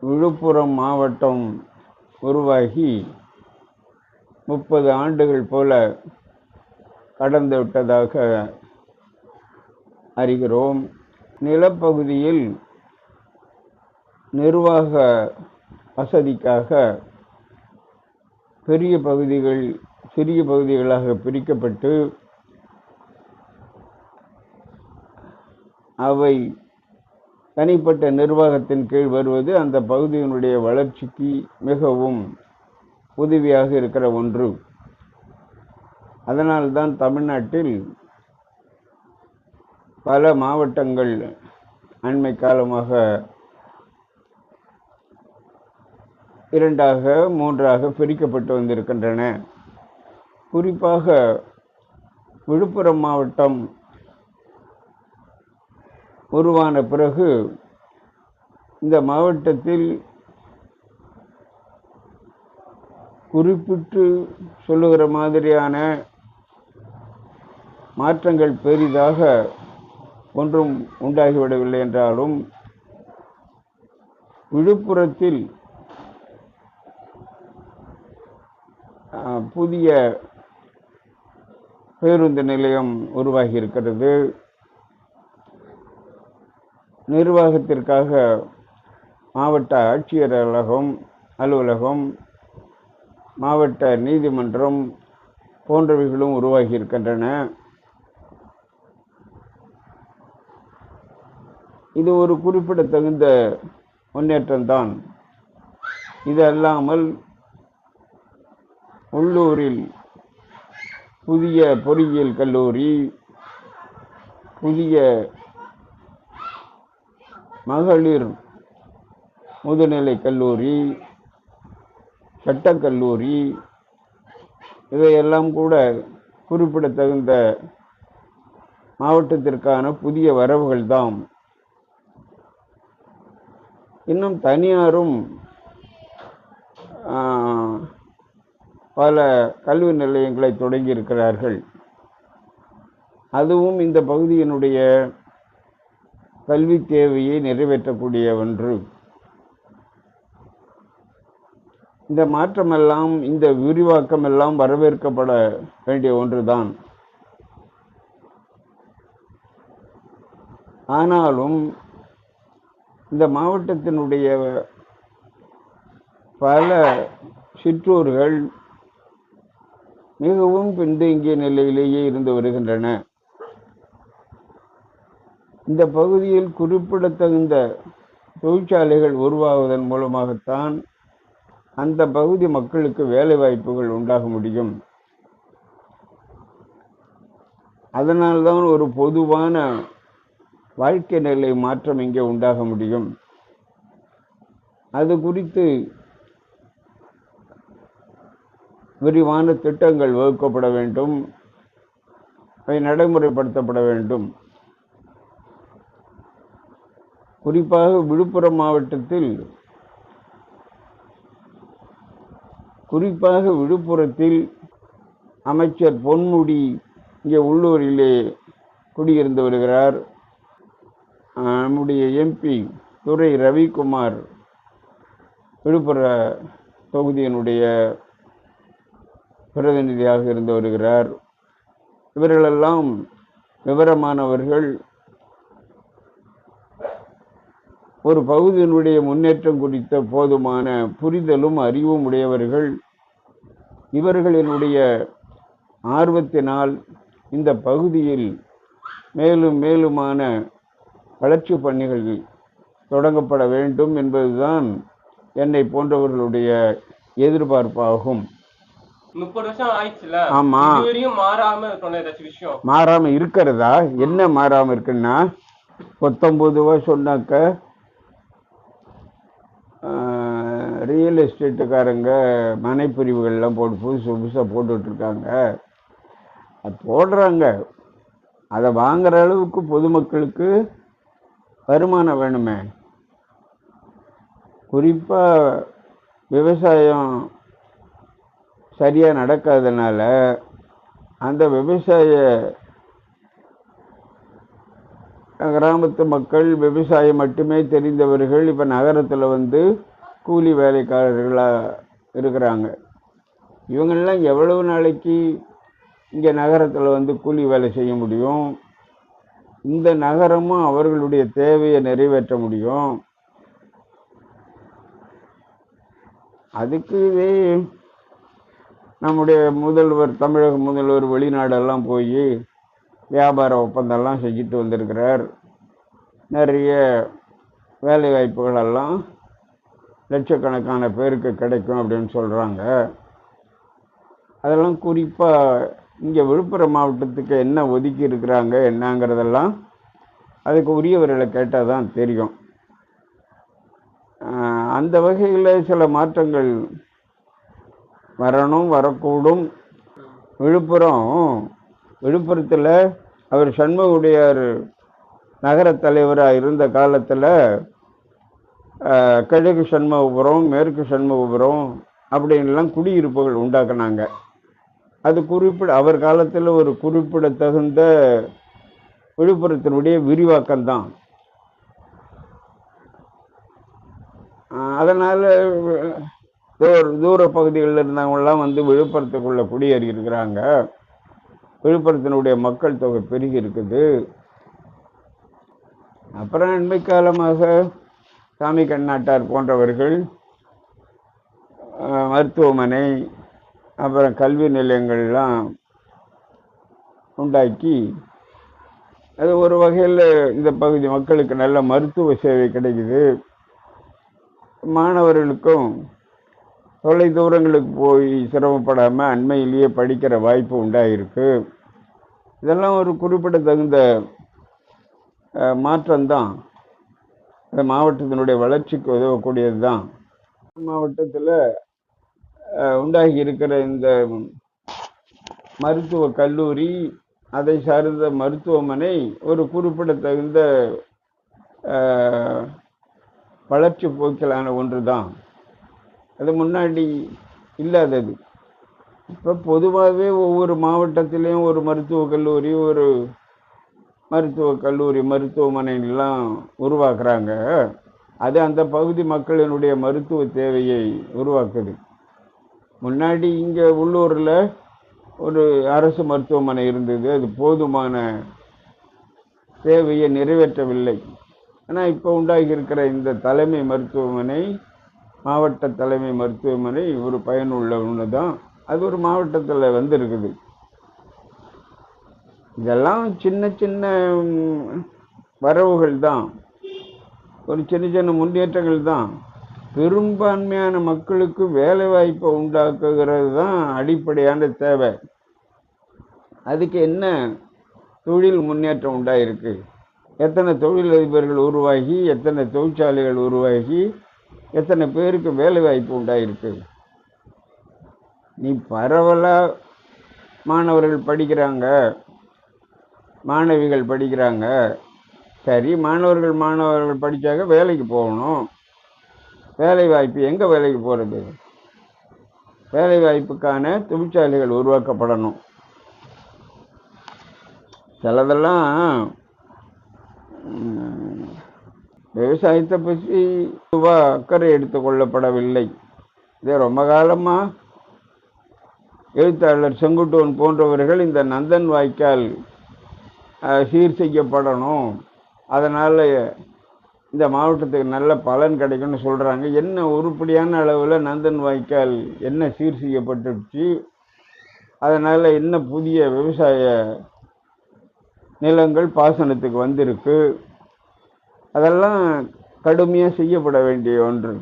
விழுப்புரம் மாவட்டம் உருவாகி முப்பது ஆண்டுகள் போல கடந்து விட்டதாக அறிகிறோம். நிலப்பகுதியில் நிர்வாக வசதிக்காக பெரிய பகுதிகள் சிறிய பகுதிகளாக பிரிக்கப்பட்டு அவை தனிப்பட்ட நிர்வாகத்தின் கீழ் வருவது அந்த பகுதியினுடைய வளர்ச்சிக்கு மிகவும் உதவியாக இருக்கிற ஒன்று. அதனால்தான் தமிழ்நாட்டில் பல மாவட்டங்கள் அண்மை காலமாக இரண்டாக மூன்றாக பிரிக்கப்பட்டு வந்திருக்கின்றன. குறிப்பாக விழுப்புரம் மாவட்டம் உருவான பிறகு இந்த மாவட்டத்தில் குறிப்பிட்டு சொல்லுகிற மாதிரியான மாற்றங்கள் பெரிதாக ஒன்றும் உண்டாகிவிடவில்லை என்றாலும் விழுப்புரத்தில் புதிய பேருந்து நிலையம் உருவாகி இருக்கிறது நிர்வாகத்திற்காக மாவட்ட ஆட்சியர் அலுவலகம் அலுவலகம் மாவட்ட நீதிமன்றம் போன்றவைகளும் உருவாகி இருக்கின்றன. இது ஒரு குறிப்பிடத்தகுந்த முன்னேற்றம்தான். இது அல்லாமல் உள்ளூரில் புதிய பொறியியல் கல்லூரி புதிய மகளிர் முதுநிலை கல்லூரி சட்டக்கல்லூரி இவையெல்லாம் கூட குறிப்பிடத்தகுந்த மாவட்டத்திற்கான புதிய வரவுகள் தான் இன்னும் தனியாரும் பல கல்வி நிலையங்களை தொடங்கி இருக்கிறார்கள் அதுவும் இந்த பகுதியினுடைய கல்வி தேவையை நிறைவேற்றக்கூடிய ஒன்று. இந்த மாற்றமெல்லாம் இந்த விரிவாக்கம் எல்லாம் வரவேற்கப்பட வேண்டிய ஒன்றுதான். ஆனாலும் இந்த மாவட்டத்தினுடைய பல சிற்றூர்கள் மிகவும் பின்தங்கிய நிலையிலேயே இருந்து வருகின்றன. இந்த பகுதியில் குறிப்பிடத்தகுந்த தொழிற்சாலைகள் உருவாவதன் மூலமாகத்தான் அந்த பகுதி மக்களுக்கு வேலை வாய்ப்புகள் உண்டாக முடியும். அதனால்தான் ஒரு பொதுவான வாழ்க்கை நிலை மாற்றம் இங்கே உண்டாக முடியும். அது குறித்து விரிவான திட்டங்கள் வகுக்கப்பட வேண்டும். அவை நடைமுறைப்படுத்தப்பட வேண்டும். குறிப்பாக விழுப்புரம் மாவட்டத்தில் குறிப்பாக விழுப்புரத்தில் அமைச்சர் பொன்முடி இங்கே உள்ளூரிலே குடியிருந்து வருகிறார். நம்முடைய எம்பி துரை ரவிக்குமார் விழுப்புர தொகுதியினுடைய பிரதிநிதியாக இருந்து வருகிறார். இவர்களெல்லாம் விவரமானவர்கள். ஒரு பகுதியினுடைய முன்னேற்றம் குறித்த போதுமான புரிதலும் அறிவும் உடையவர்கள். இவர்களினுடைய ஆர்வத்தினால் இந்த பகுதியில் மேலும் மேலுமான வளர்ச்சி பணிகள் தொடங்கப்பட வேண்டும் என்பதுதான் என்னை போன்றவர்களுடைய எதிர்பார்ப்பாகும். முப்பது வருஷம் ஆயிடுச்சுல? ஆமா. மாறாம இருக்கிறதா? என்ன மாறாம இருக்குன்னா பத்தொன்பது ரூபா சொன்னாக்க ரியல் எஸ்டேட்டுக்காரங்க மனைப்பிரிவுகள்லாம் போட்டு புதுசு புதுசாக போட்டுட்ருக்காங்க. அது போடுறாங்க. அதை வாங்குற அளவுக்கு பொதுமக்களுக்கு வருமானம் வேணுமே. குறிப்பாக விவசாயம் சரியாக நடக்காதனால அந்த விவசாய கிராமத்து மக்கள் விவசாயம் மட்டுமே தெரிந்தவர்கள் இப்போ நகரத்தில் வந்து கூலி வேலைக்காரர்களாக இருக்கிறாங்க. இவங்கெல்லாம் எவ்வளவு நாளைக்கு இங்கே நகரத்தில் வந்து கூலி வேலை செய்ய முடியும்? இந்த நகரமும் அவர்களுடைய தேவையை நிறைவேற்ற முடியும். அதுக்கு இதே நம்முடைய முதல்வர் தமிழக முதல்வர் வெளிநாடெல்லாம் போய் வியாபார ஒப்பந்தம்லாம் செஞ்சுட்டு வந்திருக்கிறார். நிறைய வேலை வாய்ப்புகளெல்லாம் லட்சக்கணக்கான பேருக்கு கிடைக்கும் அப்படின்னு சொல்கிறாங்க அதெல்லாம் குறிப்பாக இங்கே விழுப்புரம் மாவட்டத்துக்கு என்ன ஒதுக்கி இருக்கிறாங்க என்னங்கிறதெல்லாம் அதுக்கு உரியவர்களை கேட்டால் தான் தெரியும். அந்த வகையில் சில மாற்றங்கள் வரணும் வரக்கூடும். விழுப்புரம் விழுப்புரத்தில் அவர் சண்முகுடையார் நகரத் தலைவராக இருந்த காலத்தில் கிழக்கு சண்முகபுரம் மேற்கு சண்முகபுரம் அப்படின்லாம் குடியிருப்புகள் உண்டாக்குனாங்க. அது குறிப்பிட அவர் காலத்தில் ஒரு குறிப்பிடத்தகுந்த விழுப்புரத்தினுடைய விரிவாக்கம்தான் அதனால் தூர தூர பகுதிகளில் இருந்தவங்களாம் வந்து விழுப்புரத்துக்குள்ளே குடியேறி இருக்கிறாங்க விழுப்புரத்தினுடைய மக்கள் தொகை பெருகி இருக்குது. அப்புறம் அண்மை காலமாக சாமி கண்ணாட்டார் போன்றவர்கள் மருத்துவமனை அப்புறம் கல்வி நிலையங்கள்லாம் உண்டாக்கி அது ஒரு வகையில் இந்த பகுதி மக்களுக்கு நல்ல மருத்துவ சேவை கிடைக்குது. மாணவர்களுக்கும் தொலை தூரங்களுக்கு போய் சிரமப்படாமல் அண்மையிலேயே படிக்கிற வாய்ப்பு உண்டாயிருக்கு. இதெல்லாம் ஒரு குறிப்பிடத்தகுந்த மாற்றம்தான். இந்த மாவட்டத்தினுடைய வளர்ச்சிக்கு உதவக்கூடியது தான் மாவட்டத்தில் உண்டாகி இருக்கிற இந்த மருத்துவ கல்லூரி அதை சார்ந்த மருத்துவமனை ஒரு குறிப்பிடத்தகுந்த வளர்ச்சி போக்கிலான ஒன்று தான் அது முன்னாடி இல்லாதது. இப்போ பொதுவாகவே ஒவ்வொரு மாவட்டத்திலையும் ஒரு மருத்துவக் கல்லூரி ஒரு மருத்துவக் கல்லூரி மருத்துவமனைலாம் உருவாக்குறாங்க. அது அந்த பகுதி மக்களினுடைய மருத்துவ தேவையை உருவாக்குது. முன்னாடி இங்கே உள்ளூரில் ஒரு அரசு மருத்துவமனை இருந்தது. அது போதுமான தேவையை நிறைவேற்றவில்லை. ஆனால் இப்போ உண்டாகியிருக்கிற இந்த தலைமை மருத்துவமனை மாவட்ட தலைமை மருத்துவமனை ஒரு பயனுள்ள ஒன்று தான் அது ஒரு மாவட்டத்தில் வந்திருக்குது. இதெல்லாம் சின்ன சின்ன வரவுகள் தான் ஒரு சின்ன சின்ன முன்னேற்றங்கள் தான் பெரும்பான்மையான மக்களுக்கு வேலைவாய்ப்பை உண்டாக்குகிறது தான் அடிப்படையான தேவை. அதுக்கு என்ன தொழில் முன்னேற்றம் உண்டாயிருக்கு? எத்தனை தொழிலதிபர்கள் உருவாகி எத்தனை தொழிற்சாலைகள் உருவாகி எத்தனை பேருக்கு வேலை வாய்ப்பு உண்டாயிருக்கு? நீ பரவலாக மாணவர்கள் படிக்கிறாங்க. மாணவிகள் படிக்கிறாங்க. சரி மாணவர்கள் மாணவர்கள் படித்தாக்க வேலைக்கு போகணும். வேலை வாய்ப்பு எங்கே வேலைக்கு போகிறது வேலை வாய்ப்புக்கான தொழிற்சாலைகள் உருவாக்கப்படணும். சிலதெல்லாம் விவசாயத்தை பற்றி ரூபா அக்கறை எடுத்துக்கொள்ளப்படவில்லை இதை ரொம்ப காலமாக எழுத்தாளர் செங்குட்டுவன் போன்றவர்கள் இந்த நந்தன் வாய்க்கால் சீர் செய்யப்படணும் அதனால் இந்த மாவட்டத்துக்கு நல்ல பலன் கிடைக்கும்னு சொல்கிறாங்க என்ன உருப்படியான அளவில் நந்தன் வாய்க்கால் என்ன சீர் செய்யப்பட்டுச்சு அதனால் என்ன புதிய விவசாய நிலங்கள் பாசனத்துக்கு வந்திருக்கு? அதெல்லாம் கடுமையாக செய்யப்பட வேண்டிய ஒன்று.